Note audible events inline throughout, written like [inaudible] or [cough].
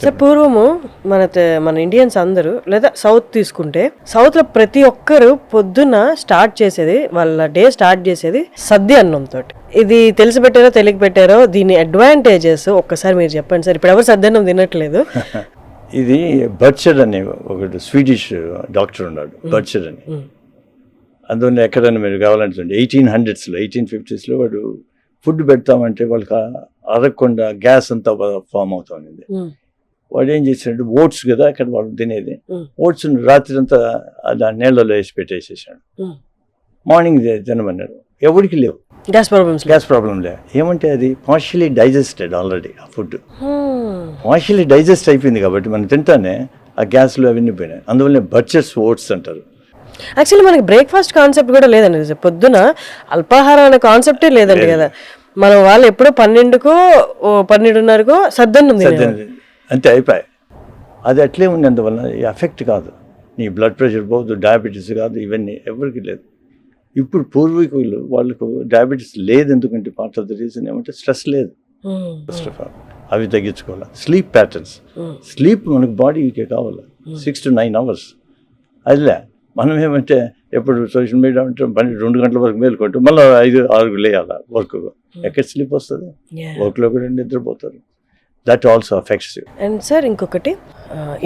Sir పూర్వము మన మన ఇండియన్స్ అందరూ లేదా సౌత్ తీసుకుంటే సౌత్లో ప్రతి ఒక్కరు పొద్దున్న స్టార్ట్ చేసేది వాళ్ళ డే స్టార్ట్ చేసేది సద్య అన్నం తోటి. ఇది తెలిసి పెట్టారో తెలియక పెట్టారో దీని అడ్వాంటేజెస్ ఒక్కసారి మీరు చెప్పండి సార్. ఇప్పుడు ఎవరు సద్య అన్నం తినట్లేదు. [laughs] ఇది బర్చర్ అనే ఒకటి స్వీడిష్ డాక్టర్ ఉన్నాడు బర్చర్ అని. అందువల్ల ఎక్కడైనా మీరు కావాలంటే ఎయిటీన్ హండ్రెడ్స్లో ఎయిటీన్ ఫిఫ్టీస్లో వాడు ఫుడ్ పెడతామంటే వాళ్ళకి అరగకుండా గ్యాస్ అంతా ఫామ్ అవుతా వాడు ఏం చేసినట్టు ఓట్స్ కదా అక్కడ వాళ్ళు తినేది. ఓట్స్ రాత్రి అంతా దాని నీళ్ళలో వేసి పెట్టేసేసాడు. మార్నింగ్ తినమన్నారు. ఎవరికి లేవు. గ్యాస్ ప్రాబ్లమ్స్ గ్యాస్ ప్రాబ్లం లే ఏమంటే అది పార్షియలీ డైజెస్టెడ్ ఆల్రెడీ ఆ ఫుడ్. పార్షియలీ డైజెస్ట్ అయిపోయింది కాబట్టి మనం తింటానే ఆ గ్యాస్లో అవన్నీ పోయినాయి. అందువల్ల బర్చర్స్ ఓట్స్ అంటారు. యాక్చువల్లీ మనకి బ్రేక్ఫాస్ట్ కాన్సెప్ట్ కూడా లేదండి. పొద్దున అల్పాహారం అనే కాన్సెప్టే లేదండి కదా. మనం వాళ్ళు ఎప్పుడో పన్నెండుకో పన్నెండున్నరకో సద్దన్నం. అంతే అయిపోయాయి. అది అట్లే ఉంది అందువల్ల ఈ ఎఫెక్ట్ కాదు. నీ బ్లడ్ ప్రెషర్ పోదు డయాబెటీస్ కాదు ఇవన్నీ ఎవరికి లేదు. ఇప్పుడు పూర్వీకులు వాళ్ళకు డయాబెటీస్ లేదు ఎందుకంటే పార్ట్ ఆఫ్ ద రీజన్ ఏమంటే స్ట్రెస్ లేదు. ఫస్ట్ ఆఫ్ ఆల్ అవి తగ్గించుకోవాలి. Sleep patterns. స్లీప్ మనకు బాడీకి కావాలి. సిక్స్ టు నైన్ అవర్స్ అదిలే మనం ఏమంటే ఎప్పుడు సోషల్ మీడియా ఉంటే పని రెండు గంటల వరకు మేలుకుంటూ మళ్ళీ ఐదు ఆరు లేయాలి వర్క్ ఎక్కడ స్లీప్ వస్తుంది. వర్క్లో కూడా నిద్రపోతారు. That also affects you and sir ఇంకొకటి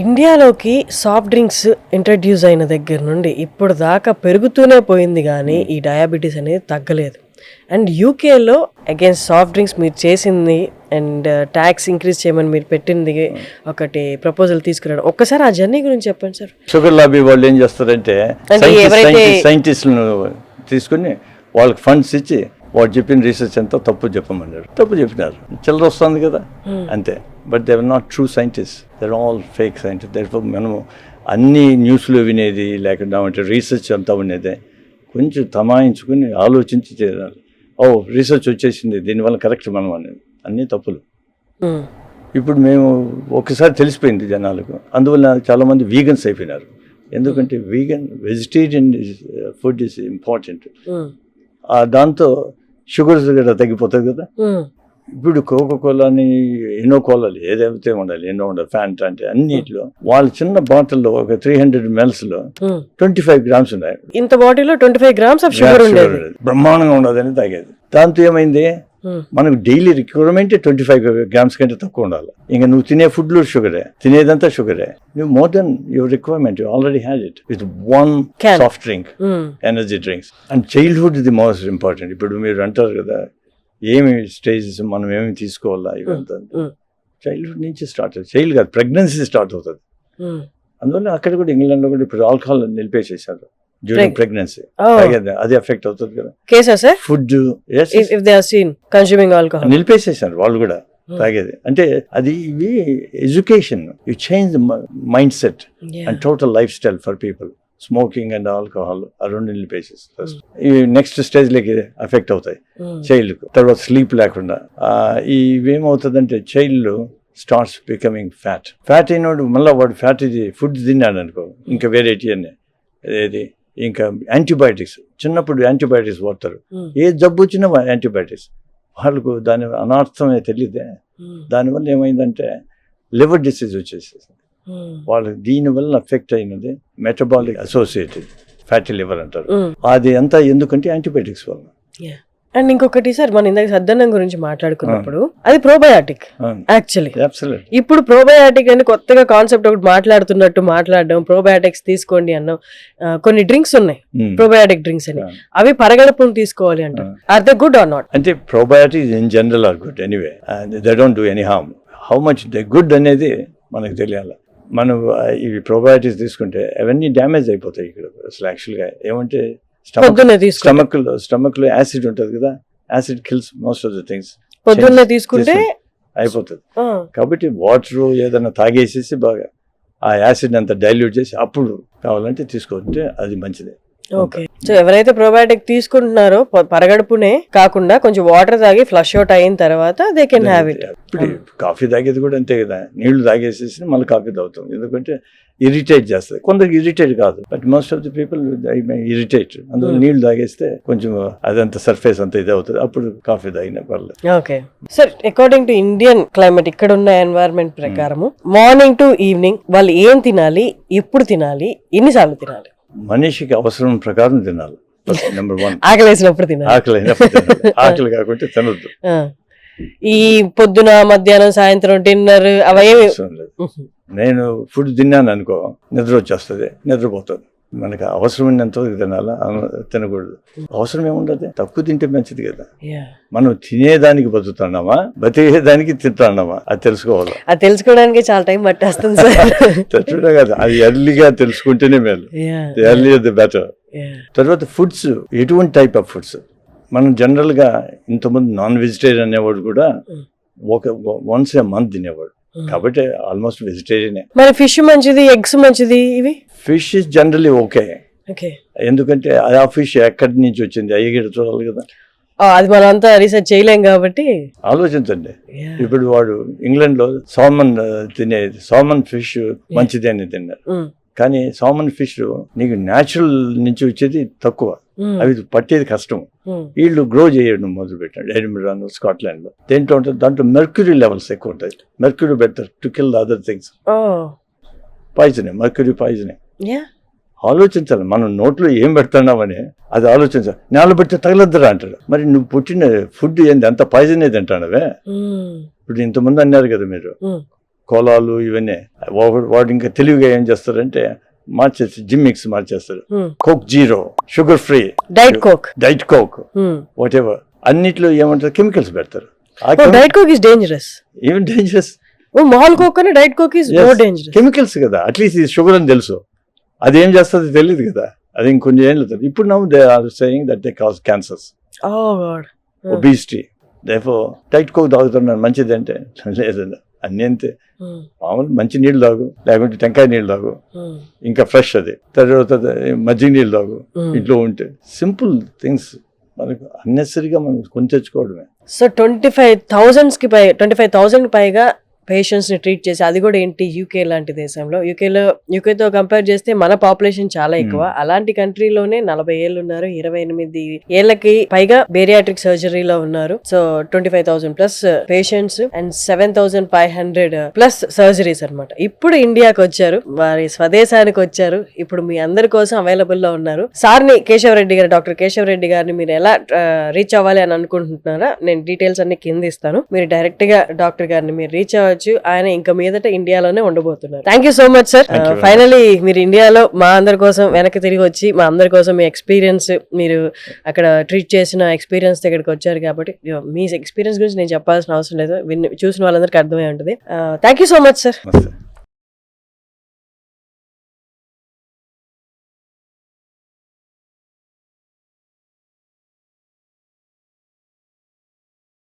ఇండియాలోకి సాఫ్ట్ డ్రింక్స్ ఇంట్రడ్యూస్ అయిన దగ్గర నుండి ఇప్పుడు దాకా పెరుగుతూనే పోయింది కానీ ఈ డయాబెటీస్ అనేది తగ్గలేదు. అండ్ యూకేలో అగైన్స్ సాఫ్ట్ డ్రింక్స్ మీరు చేసింది అండ్ ట్యాక్స్ ఇంక్రీజ్ చేయమని మీరు పెట్టింది ఒకటి ప్రపోజల్ తీసుకురావడం. ఒక్కసారి ఆ జర్నీ గురించి చెప్పండి సార్ షుగర్ లాబీ వాళ్ళు ఏం చేస్తారంటే సైంటిస్టులను తీసుకుని వాళ్ళకి ఫండ్స్ ఇచ్చి వాడు చెప్పిన రీసెర్చ్ అంతా తప్పు చెప్పమన్నారు తప్పు చెప్పినారు. చిల్లర వస్తుంది కదా. అంతే. But they're not true scientist they're all fake scientist they're మనము అన్ని న్యూస్లో వినేది లేకుండా అంటే రీసెర్చ్ అంతా ఉండేదే. కొంచెం తమాయించుకుని ఆలోచించి చేయాలి ఓ రీసెర్చ్ వచ్చేసింది. దీనివల్ల కరెక్ట్ మనం అనేది. అన్నీ తప్పులు. మ్మ్. ఇప్పుడు మేము ఒకసారి తెలిసిపోయింది జనాలకు. అందువల్ల చాలామంది వీగన్స్ అయిపోయినారు. ఎందుకంటే vegan vegetarian food is important. దాంతో షుగర్ కూడా తగ్గిపోతుంది కదా. ఇప్పుడు కోకో కోలాని ఎన్నో కోలాలు ఏదైతే ఉండాలి ఎన్నో ఉండాలి ఫ్యాంట్ అంటే అన్నిట్లో వాళ్ళ చిన్న బాటిల్లో ఒక త్రీ హండ్రెడ్లో మ్మ్. ట్వంటీ ఫైవ్ గ్రామ్స్ ఉన్నాయి ఇంత బాటిల్లో ట్వంటీ ఫైవ్ గ్రామ్స్ Sugar ఉండేది. బ్రహ్మాండంగా ఉండదని తాగేది దాంతో ఏమైంది. మనకు daily requirement twenty five grams కంటే తక్కువ ఉండాలి. ఇంకా నువ్వు తినే ఫుడ్లో షుగరే తినేదంతా షుగరే నువ్వు more than your requirement you already had it with one. Soft drink. Energy drinks and childhood ఇది మోస్ట్ ఇంపార్టెంట్ ఇప్పుడు మీరు అంటారు కదా ఏమి స్టేజెస్ మనం ఏమి తీసుకోవాలా ఇవంతా? మ్మ్. చైల్డ్హుడ్ నుంచి స్టార్ట్ అవుతుంది. చైల్డ్ కాదు ప్రెగ్నెన్సీ స్టార్ట్ అవుతుంది. అందువల్ల అక్కడ కూడా ఇంగ్లాండ్లో కూడా ఇప్పుడు ఆల్కహాల్ నిలిపేసేసారు డ్యూరింగ్ ప్రెగ్నెన్సీ Oh. అది ఎఫెక్ట్ అవుతుంది కదా. కేసా sir food if they are seen consuming alcohol నిలిపేసేసారు వాళ్ళు కూడా తాగేది. అంటే అది ఇవి education you change the mindset and total lifestyle for people smoking and alcohol ఆ రెండు నిలిపేసేసి ఫస్ట్ ఇవి నెక్స్ట్ స్టేజ్లోకి ఎఫెక్ట్ అవుతాయి. చైల్డ్కు తర్వాత స్లీప్ లేకుండా. ఇవేమవుతుందంటే child starts becoming fat fat అయినోడు మళ్ళీ వాడు ఫ్యాట్ ఇది ఫుడ్ తిన్నాడు అనుకో ఇంకా వెరైటీ అని. ఏది? ఇంకా యాంటీబయాటిక్స్ చిన్నప్పుడు యాంటీబయాటిక్స్ వాడతారు. ఏ జబ్బు వచ్చినా యాంటీబయాటిక్స్. వాళ్ళకు దాని అనర్థమే తెలియదే దానివల్ల ఏమైందంటే లివర్ డిసీజ్ వచ్చేసేసి వాళ్ళకి దీనివల్ల ఎఫెక్ట్ అయినది మెటబాలిక్ అసోసియేటెడ్ ఫ్యాటీ లివర్ అంటారు. అది అంతా ఎందుకంటే యాంటీబయాటిక్స్ వల్ల అండ్ ఇంకొకటి సార్ మన ఇందాక సద్దన్నం గురించి మాట్లాడుకున్నప్పుడు అది ప్రోబయాటిక్ యాక్చువల్లీ ఇప్పుడు ప్రోబయాటిక్ అని కొత్తగా కాన్సెప్ట్ ఒకటి మాట్లాడుతున్నట్టు మాట్లాడడం ప్రోబయాటిక్స్ తీసుకోండి అన్నాం. కొన్ని డ్రింక్స్ ఉన్నాయి ప్రోబయాటిక్ డ్రింక్స్ అని. అవి పరగడుపును తీసుకోవాలి అంటారు are the good or not అంటే probiotics in general are good anyway they don't do any harm how much they good అనేది మనకు తెలియాలి. మనం ఇవి ప్రోబయాటిక్స్ తీసుకుంటే అవన్నీ డ్యామేజ్ అయిపోతాయి ఇక్కడ. అసలు యాక్చువల్గా ఏమంటే స్టమక్ తీసుకో స్టమక్లో స్టమక్లో యాసిడ్ ఉంటుంది కదా acid kills most of the things పొద్దున్నే తీసుకుంటే అయిపోతుంది. కాబట్టి వాటర్ ఏదైనా తాగేసేసి బాగా ఆ యాసిడ్ అంతా డైల్యూట్ చేసి అప్పుడు కావాలంటే తీసుకుంటే అది మంచిది. ఓకే. సో ఎవరైతే ప్రోబయాటిక్ తీసుకుంటున్నారో పరగడుపునే కాకుండా కొంచెం వాటర్ తాగి ఫ్లష్ అవుట్ అయిన తర్వాత దే కెన్ హ్యావ్ ఇట్ ఇప్పుడు కాఫీ తాగేది కూడా అంతే కదా. నీళ్ళు తాగేసేసి మళ్ళీ కాఫీ తాగుతాం. ఎందుకంటే ఇరిటేట్ చేస్తుంది. కొందరికి ఇరిటేట్ కాదు. But most of the people I may irritate అందులో Hmm. నీళ్ళు తాగేస్తే కొంచెం అదంతా సర్ఫేస్ అంతా ఇది అవుతుంది. అప్పుడు కాఫీ తాగిన పర్లేదు. Okay sir according to Indian climate ఇక్కడ ఉన్న ఎన్వైరన్మెంట్ ప్రకారము మార్నింగ్ టు ఈవినింగ్ వాళ్ళు ఏం తినాలి ఎప్పుడు తినాలి ఎన్నిసార్లు తినాలి? మనిషికి అవసరం ప్రకారం తినాలి. నెంబర్ వన్ ఆకలి వేసినప్పుడు తినాలి. ఆకలి. [laughs] ఆకలి కాకుంటే తినొద్దు. ఆ. ఈ పొద్దున మధ్యాహ్నం సాయంత్రం డిన్నర్ అవేమి నేను ఫుడ్ తిన్నాను అనుకో నిద్ర వచ్చేస్తుంది నిద్రపోతుంది. మనకి అవసరమైనంత తినాలా? తినకూడదు. అవసరం ఏముండదు? తక్కువ తింటే మంచిది కదా. మనం తినేదానికి బతుకుతున్నామా? బతికేదానికి తింటున్నామా? అది తెలుసుకోవాలి? అది తెలుసుకోవడానికి చాలా టైం పట్టేస్తుంది సార్. తట్టుడే కదా అది ఎర్లీగా తెలుసుకుంటేనే మేలు. ఎర్లీ ది బెటర్ తర్వాత ఫుడ్స్ ఎటువంటి టైప్ ఆఫ్ ఫుడ్స్ మనం జనరల్గా ఇంతకుముందు నాన్ వెజిటేరియన్ అనేవాడు కూడా. ఒక వన్స్ ఏ మంత్ తినేవాడు. కాబట్టి ఆల్మోస్ట్ వెజిటేరియనే. మరి ఫిష్ మంచిది ఎగ్స్ మంచిది ఇవి? Fish is generally okay. Okay. ఎందుకంటే ఆ ఫిష్ ఎక్కడి నుంచి వచ్చింది? అయ్యగిడ చూడాలి కదా. అది మనం అంతా రీసెర్చ్ చేయలేం కాబట్టి. ఆలోచించండి. ఇప్పుడు వాడు ఇంగ్లాండ్లో సాల్మన్ తినే సాల్మన్ ఫిష్ మంచిది అని తిన్నారు. కానీ సాల్మన్ ఫిష్ నీకు న్యాచురల్ నుంచి వచ్చేది తక్కువ. అవి పట్టేది కష్టం. వీళ్ళు గ్రో చేయడం మొదలు పెట్టాడు ఎడిమిరాన్ స్కాట్లాండ్లో. దేంట్లో ఉంటుంది? దాంట్లో మెర్క్యూరీ లెవెల్స్ ఎక్కువ ఉంటాయి. Mercury better to kill other things. పాయిజనే mercury పాయిజనే. ఆలోచించాలి. మనం నోట్లో ఏం పెడుతున్నామని అది ఆలోచించాలి. నేల పెడితే తగలద్దరా అంటాడు మరి నువ్వు పుట్టిన ఫుడ్ ఏంది? అంత పాయిజన్ ఏది అంటానవే Mm. ఇప్పుడు ఇంతమంది అన్నారు కదా మీరు. Mm. కోలాలు ఇవన్నీ. వాడు ఇంకా తెలివిగా ఏం చేస్తారంటే మార్చేసి జిమ్ మిక్స్ మార్చేస్తారు. Coke zero sugar free diet Coke diet Coke. Whatever అన్నిట్లో ఏమంటారు? కెమికల్స్ పెడతారు. Diet Coke is dangerous even dangerous normal Coke అని diet Coke is more dangerous chemicals కదా. అట్లీస్ట్ ఇది షుగర్ అని తెలుసు. అది ఏం చేస్తుంది తెలియదు కదా. అది ఇంకొన్ని ఏం లేదు. ఇప్పుడు నవ్వు they are saying that they cause cancers oh god obesity దేఫో diet Coke తాగుతున్నాను మంచిది అంటే లేదండి అన్నీ అంతే. మామూలు మంచి నీళ్ళు తాగు లేకుంటే టెంకాయ నీళ్ళు తాగు. ఇంకా ఫ్రెష్ అది. తర్వాత మజ్జిగ నీళ్ళు తాగు. ఇంట్లో ఉంటే సింపుల్ థింగ్స్ మనకు అన్నెసరిగా మనం కొని తెచ్చుకోవడమే. సో ట్వంటీ ఫైవ్ థౌజండ్స్కి పై ట్వంటీ ఫైవ్ థౌసండ్ పైగా పేషెంట్స్ని ట్రీట్ చేసి అది కూడా ఏంటి యూకే లాంటి దేశంలో? యూకేలో యూకేతో కంపేర్ చేస్తే మన పాపులేషన్ చాలా ఎక్కువ. అలాంటి కంట్రీలోనే నలభై ఏళ్ళు ఉన్నారు ఇరవై ఎనిమిది ఏళ్ళకి పైగా బేరియాట్రిక్ సర్జరీలో ఉన్నారు. So twenty five thousand plus patients and seven thousand five hundred plus surgeries అన్నమాట. ఇప్పుడు ఇండియాకి వచ్చారు వారి స్వదేశానికి వచ్చారు ఇప్పుడు మీ అందరి కోసం అవైలబుల్లో ఉన్నారు. సార్ని కేశవరెడ్డి గారు డాక్టర్ కేశవరెడ్డి గారిని మీరు ఎలా రీచ్ అవ్వాలి అని అనుకుంటున్నారా? నేను డీటెయిల్స్ అన్ని కింద ఇస్తాను. మీరు డైరెక్ట్గా డాక్టర్ గారిని మీరు రీచ్ అవ్వచ్చు ఆయన ఇంకా మీదట ఇండియాలోనే ఉండబోతున్నారు. Thank you so much sir finally మీరు ఇండియాలో మా అందరి కోసం వెనక్కి తిరిగి వచ్చి మా అందరి కోసం మీ ఎక్స్పీరియన్స్ మీరు అక్కడ ట్రీట్ చేసిన ఎక్స్పీరియన్స్ ఇక్కడికి వచ్చారు కాబట్టి మీ ఎక్స్పీరియన్స్ గురించి నేను చెప్పాల్సిన అవసరం లేదు. చూసిన వాళ్ళందరికీ అర్థమై ఉంటుంది. Thank you so much sir